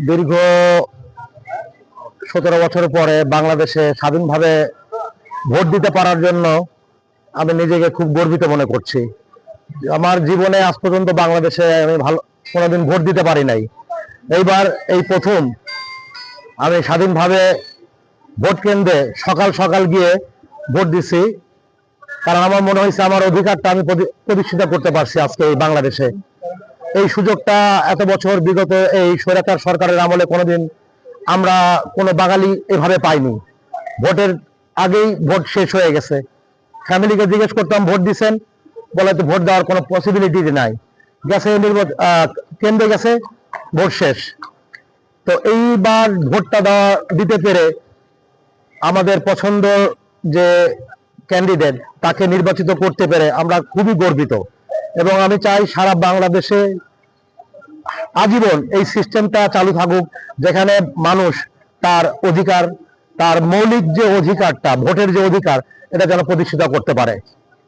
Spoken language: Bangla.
দীর্ঘ সতেরো বছর পরে বাংলাদেশে স্বাধীনভাবে ভোট দিতে পারার জন্য আমি নিজেকে খুব গর্বিত মনে করছি। আমার জীবনে আজ পর্যন্ত বাংলাদেশে আমি ভালো কোনোদিন ভোট দিতে পারি নাই। এইবার এই প্রথম আমি স্বাধীনভাবে ভোট কেন্দ্রে সকাল সকাল গিয়ে ভোট দিছি। কারণ আমার মনে হয়েছে আমার অধিকারটা আমি প্রতি- প্রতিষ্ঠিত করতে পারছি আজকে এই বাংলাদেশে। এই সুযোগটা এত বছর বিগত এই স্বৈরাচার সরকারের আমলে কোনোদিন আমরা কোনো বাঙালি এভাবে পাইনি। ভোটের আগেই ভোট শেষ হয়ে গেছে। ফ্যামিলিকে জিজ্ঞেস করতাম, ভোট দিচ্ছেন বলে তো ভোট দেওয়ার কোনো পসিবিলিটি নাই। গেছে কেন্দ্রে গেছে, ভোট শেষ। তো এইবার ভোটটা দেওয়া দিতে পেরে আমাদের পছন্দ যে ক্যান্ডিডেট তাকে নির্বাচিত করতে পেরে আমরা খুবই গর্বিত। এবং আমি চাই সারা বাংলাদেশে আজীবন এই সিস্টেমটা চালু থাকুক, যেখানে মানুষ তার অধিকার, তার মৌলিক যে অধিকারটা, ভোটের যে অধিকার, এটা যেন প্রতিষ্ঠিত করতে পারে।